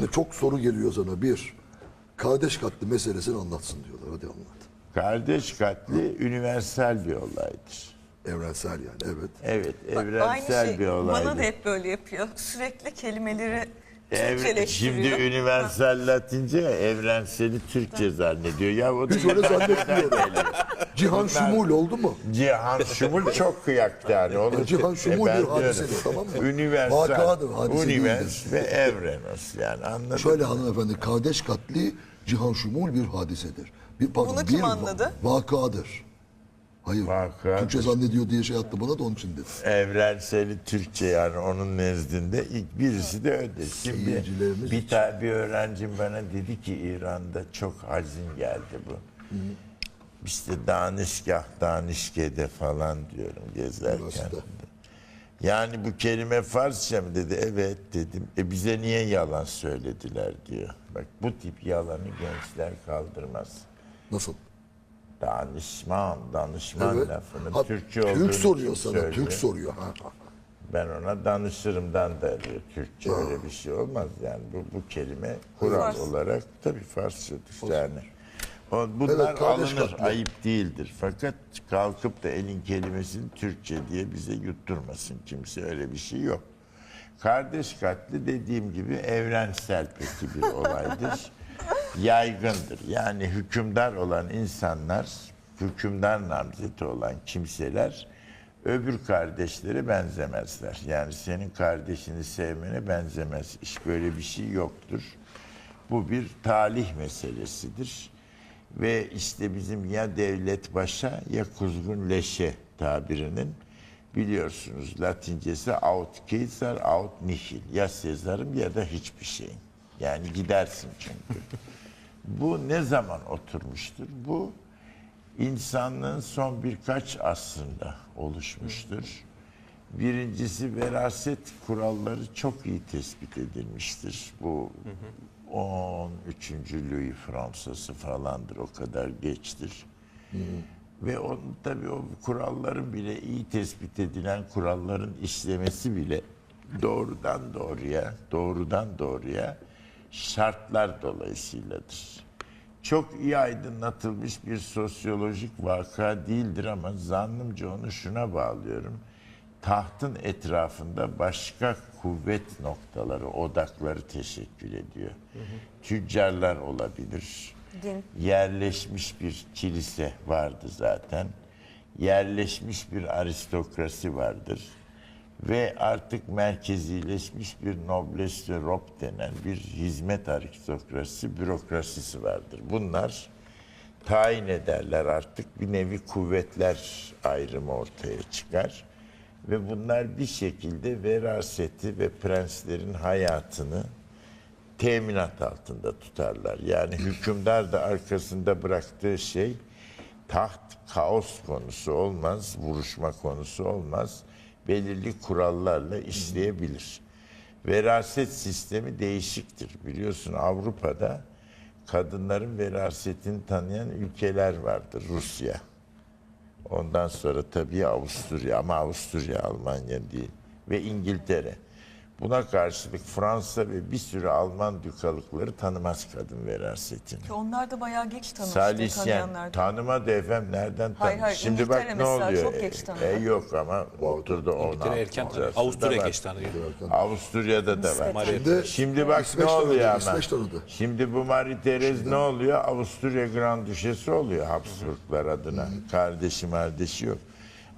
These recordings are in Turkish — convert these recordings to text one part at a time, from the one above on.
Şimdi çok soru geliyor sana. Bir, kardeş katli meselesini anlatsın diyorlar. Hadi anlat. Kardeş katli üniversal bir olaydır. Evrensel yani evet. Evet, evrensel aynı bir şey olaydır. bana da hep böyle yapıyor. Sürekli kelimeleri Evet, Türkçeleştiriyor. şimdi üniversal Latince evrenseli Türkçe zannediyor. Ya o Hiç öyle zannetmiyorum. Cihan Şumul oldu mu? Cihan Şumul çok kıyak yani. Onu Cihan Şumul bir hadisedir, tamam mı? Üniversal. Vakadır, hadise Univers ve evrenos yani anladın Şöyle hanımefendi, kardeş katli Cihan Şumul bir hadisedir. Bir, pardon, Bunu kim bir anladı? Vakadır. Hayır, Vakadır. Türkçe zannediyor diye şey attı bana da onun için dedim. Evrenseli Türkçe yani onun nezdinde ilk birisi de öyle. Şimdi Seyircilerimiz bir, ta, bir öğrencim bana dedi ki İran'da çok hazin geldi bu. İşte danışgah, danışkede falan diyorum gezerken. Yani bu kelime Farsça mı dedi. Evet dedim. E bize niye yalan söylediler diyor. Bak bu tip yalanı gençler kaldırmaz. Nasıl? Danışman, danışman Evet. lafını Ha, Türkçe olduğunu Türk soruyor sana, söylüyor? Türk soruyor. Ha. Ben ona danışırımdan da. Türkçe öyle bir şey olmaz yani. Bu, bu kelime kural Fars. olarak tabii Farsçadır yani. O, bunlar Evet, alınır, katli. ayıp değildir. Fakat kalkıp da elin kelimesini Türkçe diye bize yutturmasın kimse öyle bir şey yok. Kardeş katli dediğim gibi evrensel peki bir olaydır. Yaygındır. Yani hükümdar olan insanlar, hükümdar namzeti olan kimseler öbür kardeşlere benzemezler. Yani senin kardeşini sevmene benzemez. İş böyle bir şey yoktur. Bu bir talih meselesidir. Ve işte bizim ya devlet başa ya kuzgun leşe tabirinin biliyorsunuz Latincesi aut Caesar aut nihil. Ya Sezar'ım ya da hiçbir şeyin. Yani gidersin çünkü. Bu ne zaman oturmuştur? Bu insanlığın son birkaç asrında oluşmuştur. Birincisi veraset kuralları çok iyi tespit edilmiştir. Bu 13. Louis Fransa'sı falandır o kadar geçtir. Ve onun tabii o kuralların bile iyi tespit edilen kuralların işlemesi bile doğrudan doğruya, doğrudan doğruya şartlar dolayısıyladır. Çok iyi aydınlatılmış bir sosyolojik vaka değildir ama zannımca onu şuna bağlıyorum. Tahtın etrafında başka kuvvet noktaları, odakları teşekkül ediyor. Tüccarlar olabilir. Din. Yerleşmiş bir kilise vardı zaten. Yerleşmiş bir aristokrasi vardır. Ve artık merkezileşmiş bir noblesse rob denen bir hizmet aristokrasi, bürokrasisi vardır. Bunlar tayin ederler artık bir nevi kuvvetler ayrımı ortaya çıkar. Ve bunlar bir şekilde veraseti ve prenslerin hayatını teminat altında tutarlar. Yani hükümdar da arkasında bıraktığı şey taht kaos konusu olmaz, vuruşma konusu olmaz. Belirli kurallarla işleyebilir. Veraset sistemi değişiktir. Biliyorsun Avrupa'da kadınların verasetini tanıyan ülkeler vardır. Rusya. Ondan sonra tabii Avusturya ama Avusturya Almanya değil ve İngiltere. Buna karşılık Fransa ve bir sürü Alman dükalıkları tanımaz kadın verasetini. Ki onlar da bayağı geç tanımıştı Salisiyen tanıyanlar. tanımadı efendim nereden Hayır, tanıdı? hayır, Şimdi bak ne oluyor? çok geç E, tanıdı. e, yok ama oturdu 16. İngiltere erken asırda Avusturya geç tanıyor. Avusturya'da da var. Şimdi, Şimdi bak İsveç ne oluyor tanıdı, ama. Tanıdı. Şimdi bu Marie Therese ne oluyor? Avusturya Grand Düşesi oluyor Habsburglar adına. Kardeşi mardeşi yok.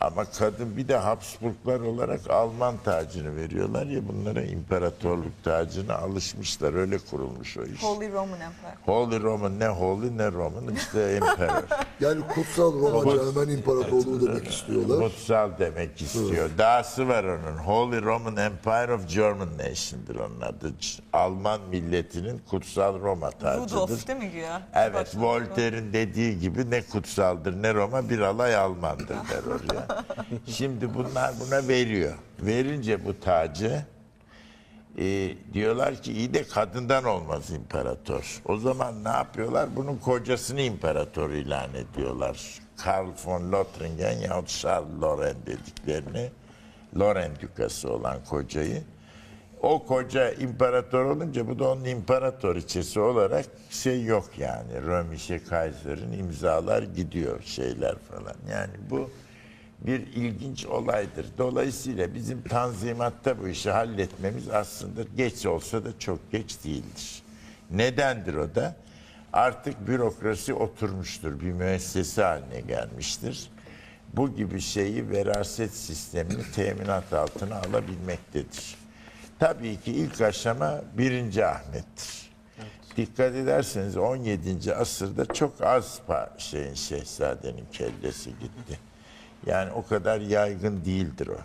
Ama kadın bir de Habsburglar olarak Alman tacını veriyorlar ya bunlara imparatorluk tacına alışmışlar. Öyle kurulmuş o iş. Holy Roman Empire. Holy Roman ne Holy ne Roman işte emperor. Yani kutsal Roma Cermen İmparatorluğu demek istiyorlar. Kutsal demek istiyor. Dahası var onun. Holy Roman Empire of German Nation'dır onun adı. Alman milletinin kutsal Roma tacıdır. Rudolf değil mi güya? Evet. Voltaire'in dediği gibi ne kutsaldır ne Roma bir alay Almandır der oraya. Şimdi bunlar buna veriyor. Verince bu tacı e, diyorlar ki iyi de kadından olmaz imparator. O zaman ne yapıyorlar? Bunun kocasını imparator ilan ediyorlar. Karl von Lothringen yahut Charles Loren dediklerini Loren dükası olan kocayı O koca imparator olunca bu da onun imparatoriçesi olarak şey yok yani. Römişe Kaiser'in imzalar gidiyor şeyler falan. Yani bu bir ilginç olaydır. Dolayısıyla bizim tanzimatta bu işi halletmemiz aslında geç olsa da çok geç değildir. Nedendir o da? Artık bürokrasi oturmuştur. Bir müessese haline gelmiştir. Bu gibi şeyi veraset sistemini teminat altına alabilmektedir. Tabii ki ilk aşama birinci Ahmet'tir. Dikkat ederseniz 17. asırda çok az şeyin şehzadenin kellesi gitti. Yani o kadar yaygın değildir o.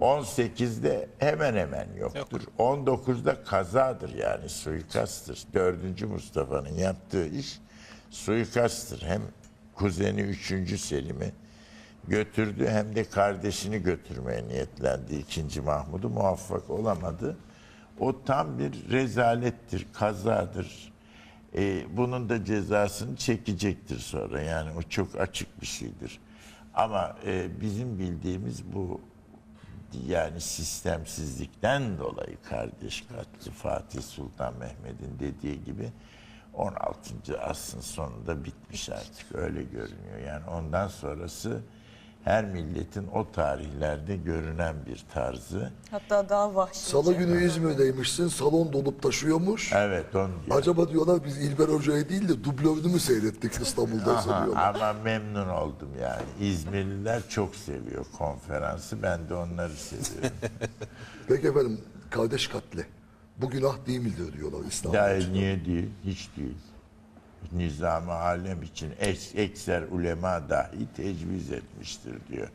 18'de hemen hemen yoktur. 19'da kazadır yani suikasttır. 4. Mustafa'nın yaptığı iş suikasttır. Hem kuzeni 3. Selim'i götürdü hem de kardeşini götürmeye niyetlendi. 2. Mahmud'u muvaffak olamadı. O tam bir rezalettir, kazadır. Ee, bunun da cezasını çekecektir sonra. Yani o çok açık bir şeydir. Ama e, bizim bildiğimiz bu yani sistemsizlikten dolayı kardeş katli Fatih Sultan Mehmet'in dediği gibi 16. asrın sonunda bitmiş artık öyle görünüyor. Yani ondan sonrası her milletin o tarihlerde görünen bir tarzı. Hatta daha vahşice. Salı günü İzmir'deymişsin. Salon dolup taşıyormuş. Evet onu diyor. Acaba diyorlar biz İlber Hoca'yı değil de dublörünü mü seyrettik İstanbul'da Aha, sanıyorlar. ama memnun oldum yani. İzmirliler çok seviyor konferansı. Ben de onları seviyorum. Peki efendim kardeş katli. Bu günah değil midir diyorlar İslam'da. Ya niye değil? Hiç değil. Nizam-ı alem için eks, ekser ulema dahi tecviz etmiştir diyor.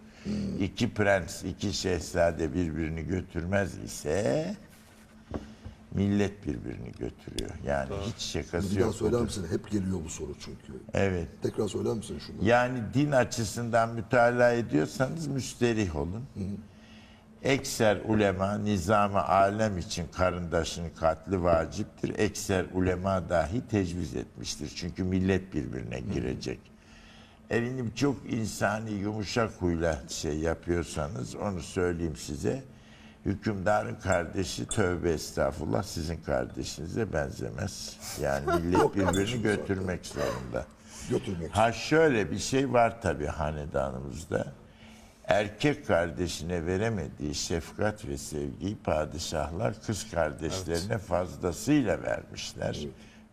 İki prens, iki şehzade birbirini götürmez ise millet birbirini götürüyor. Yani hiç şakası Bir daha yok. söyler budur. misin? Hep geliyor bu soru çünkü. Evet. Tekrar söyler misin şunu? Yani din açısından mütalaa ediyorsanız müsterih olun. Ekser ulema nizam-ı alem için karındaşın katli vaciptir. Ekser ulema dahi tecviz etmiştir. Çünkü millet birbirine girecek. Eminim çok insani yumuşak huyla şey yapıyorsanız onu söyleyeyim size. Hükümdarın kardeşi tövbe estağfurullah sizin kardeşinize benzemez. Yani millet birbirini götürmek zorunda. Götürmek. Ha şöyle bir şey var tabii hanedanımızda. Erkek kardeşine veremediği şefkat ve sevgiyi padişahlar kız kardeşlerine fazlasıyla vermişler.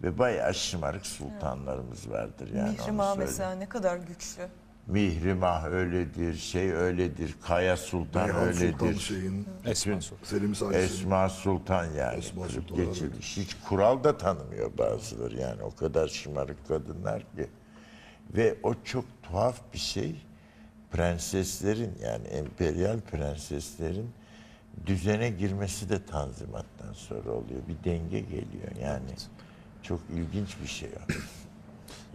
Ve bayağı şımarık sultanlarımız vardır yani Mihrimah mesela ne kadar güçlü. Mihrimah öyledir, şey öyledir, Kaya Sultan Sultan öyledir. şeyin, Esma Sultan. Selim Sahiç'in. Esma Sultan yani Esma Sultan, geçirmiş. Hiç kural da tanımıyor bazıları yani o kadar şımarık kadınlar ki. Ve o çok tuhaf bir şey. Prenseslerin yani emperyal prenseslerin düzene girmesi de tanzimattan sonra oluyor. Bir denge geliyor yani. Çok ilginç bir şey o.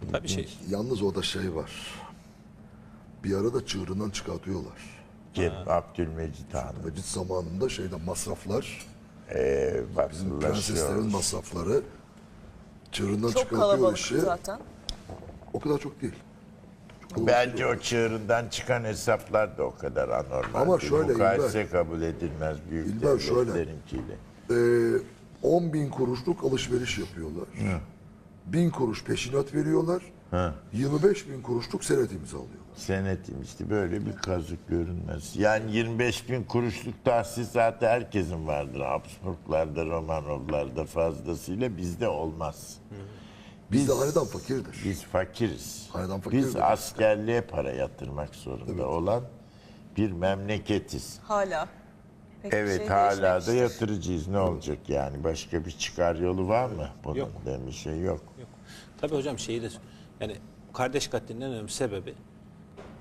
Tabii şey Yalnız orada şey var. Bir arada çığırından çıkartıyorlar. Kim? Abdülmecit Han. Mecit zamanında şeyde masraflar, Ee, prenseslerin batılılaşıyor. masrafları çığırından Çok çıkartıyor kalabalık işi. zaten. O kadar çok değil. Bence o çığırından çıkan hesaplar da o kadar anormal. Ama değil. şöyle Mukayese kabul edilmez büyük İlber şöyle. Ee, 10 bin kuruşluk alışveriş yapıyorlar. Bin kuruş peşinat veriyorlar. 25 bin kuruşluk senet imzalıyorlar. Senetim işte böyle bir kazık görünmez. Yani 25 bin kuruşluk tahsisatı herkesin vardır. Habsburglarda, Romanovlarda fazlasıyla bizde olmaz. Bizde hanedan fakirdir. Biz fakiriz. Hanedan fakirdir. Biz askerliğe para yatırmak zorunda olan bir memleketiz. Hala. Pek Evet şey hala da yatırıcıyız. Ne olacak yani? Başka bir çıkar yolu var mı? Bunun Yok. de bir şey yok. yok. Tabii hocam şeyi de yani kardeş katlinin en önemli sebebi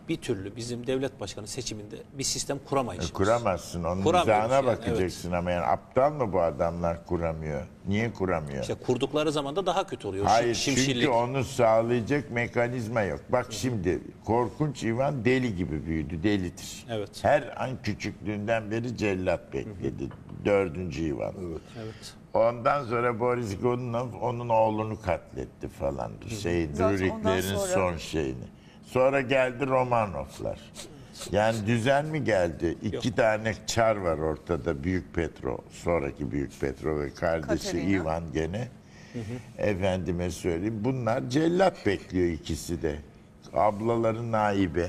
bir türlü bizim devlet başkanı seçiminde bir sistem kuramayışımız. E, Kuramazsın. Onun mizahına yani, bakacaksın ama yani aptal mı bu adamlar kuramıyor? Niye kuramıyor? İşte kurdukları zaman da daha kötü oluyor. Hayır Şim- çünkü şimşirlik. onu sağlayacak mekanizma yok. Bak şimdi korkunç Ivan deli gibi büyüdü. Delidir. Evet. Her an küçüklüğünden beri cellat bekledi. Dördüncü Ivan. Evet. Ondan sonra Boris Godunov onun oğlunu katletti falan. Şey, Druriklerin sonra- son şeyini. Sonra geldi Romanovlar. Yani düzen mi geldi? İki tane çar var ortada. Büyük Petro, sonraki Büyük Petro ve kardeşi Katerina. Ivan gene. Efendime söyleyeyim. Bunlar cellat bekliyor ikisi de. Ablaları naibe.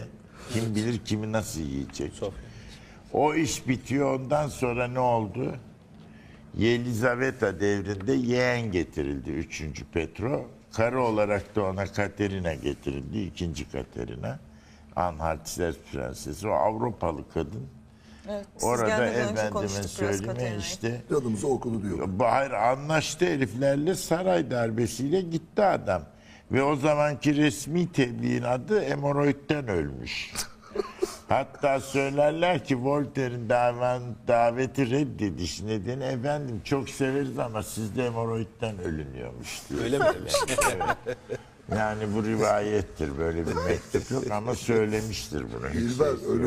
Kim bilir kimi nasıl yiyecek. Sofya. O iş bitiyor. Ondan sonra ne oldu? Yelizaveta devrinde yeğen getirildi 3. Petro. Karı olarak da ona Katerina getirildi. 2. Katerina. Anhaltser prensesi. O Avrupalı kadın. Evet, Orada efendime Katerina'yı. işte. Canımıza okudu diyor. Bahar anlaştı heriflerle saray darbesiyle gitti adam. Ve o zamanki resmi tebliğin adı hemoroidden ölmüş. Hatta söylerler ki Voltaire'in davan, daveti reddediş nedeni efendim çok severiz ama sizde hemoroidden ölünüyormuş diyor. Öyle mi demiş? Yani bu rivayettir böyle bir mektup yok ama söylemiştir bunu. İlber ölüm